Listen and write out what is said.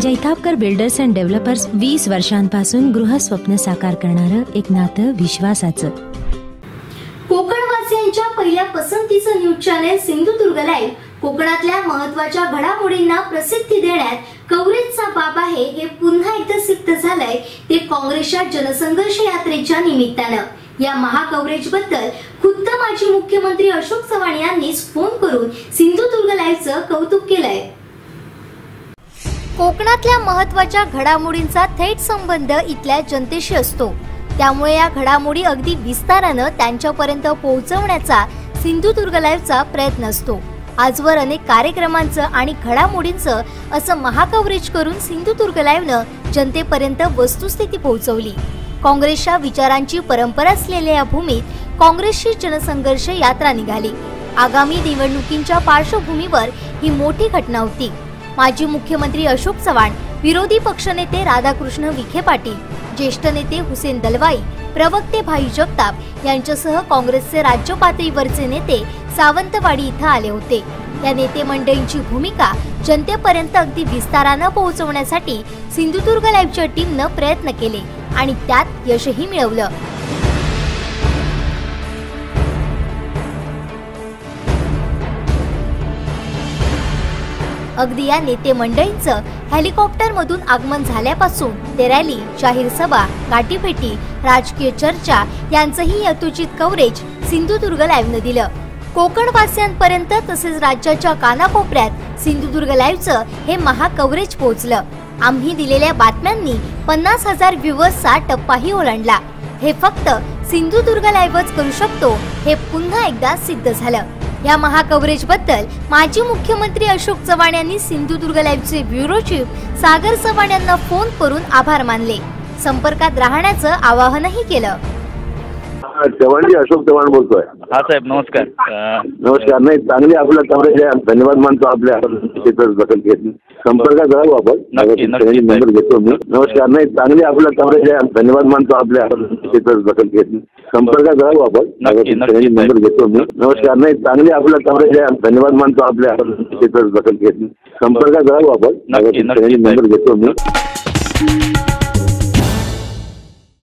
Jaitapkar builders and developers वीस वर्षांपासून गृहस्वप्न साकार करणारं एक नातं विश्वासाचं. कोकणवासियांच्या पहिल्या पसंतीचं न्यूज चॅनेल सिंधुदुर्ग लाईव्ह कोकणातल्या महत्त्वाच्या घडामोडींना प्रसिद्धी देण्यात कवरेजचा बाब आहे हे पुन्हा एकदा सिद्ध झालंय ते काँग्रेसच्या जनसंघर्ष यात्रेच्या निमित्तानं. या महाकवरेजबद्दल खुद्द माजी मुख्यमंत्री अशोक चव्हाण यांनीच फोन करून सिंधुदुर्ग लाईव्हचं कौतुक केलंय. कोकणातल्या महत्त्वाच्या घडामोडींचा थेट संबंध इथल्या जनतेशी असतो. त्यामुळे या घडामोडी अगदी विस्तारानं त्यांच्यापर्यंत पोहोचवण्याचा सिंधुदुर्ग लाईव्हचा प्रयत्न असतो. आजवर अनेक कार्यक्रमांचं आणि घडामोडींचं असं महाकवरेज करून सिंधुदुर्ग लाईव्हनं जनतेपर्यंत वस्तुस्थिती पोहोचवली. काँग्रेसच्या विचारांची परंपरा असलेल्या या भूमीत काँग्रेसची जनसंघर्ष यात्रा निघाली. आगामी निवडणुकींच्या पार्श्वभूमीवर ही मोठी घटना होती. माजी मुख्यमंत्री अशोक चव्हाण विरोधी पक्षनेते राधाकृष्ण विखे पाटील ज्येष्ठ नेते हुसेन दलवाई प्रवक्ते भाई जगताप यांच्यासह काँग्रेसचे राज्य पातळीवरचे नेते सावंतवाडी इथं आले होते. या नेते मंडळींची भूमिका जनतेपर्यंत अगदी विस्तारानं पोहोचवण्यासाठी सिंधुदुर्ग लाईव्हच्या टीमनं प्रयत्न केले आणि त्यात यशही मिळवलं. अगदी या नेते मंडळींचं हेलिकॉप्टर मधून आगमन झाल्यापासून ते रॅली जाहीर सभा गाठीभेटी राजकीय चर्चा यांचंही यथोचित कव्हरेज सिंधुदुर्ग लाईव्हनं दिलं. कोकणवासियांपर्यंत तसेच राज्याच्या कानाकोपऱ्यात सिंधुदुर्ग लाईव्हचं हे महाकव्हरेज पोहोचलं. आम्ही दिलेल्या बातम्यांनी पन्नास हजार व्ह्युअर्सचा टप्पाही ओलांडला. हे फक्त सिंधुदुर्ग लाईव्हच करू शकतो हे पुन्हा एकदा सिद्ध झालं. या महाकवरेजबद्दल माजी मुख्यमंत्री अशोक चव्हाण यांनी सिंधुदुर्ग लाईव्हचे ब्युरो चीफ सागर चव्हाण यांना फोन करून आभार मानले. संपर्कात राहण्याचं आवाहनही केलं. चव्हाणजी अशोक चव्हाण बोलतोय. हा साहेब नमस्कार. अं, नमस्कार. नाही चांगली आपलं कव्हरेज आहे. धन्यवाद मानतो आपल्या तिथं दखल घेतली संपर्कात राहू आपण. नक्की, नक्की, नंबर घेतो मी. नमस्कार. नाही चांगली आपलं कव्हरेज आहे. धन्यवाद मानतो आपल्या तिथं दखल घेतली संपर्कात राहू आपण. नक्की, नक्की, नंबर घेतो मी. नमस्कार. नाही चांगली आपलं कव्हरेज आहे. धन्यवाद मानतो आपल्या तिथं दखल घेतली संपर्कात राहू आपण. नक्की, नक्की, नंबर घेतो मी.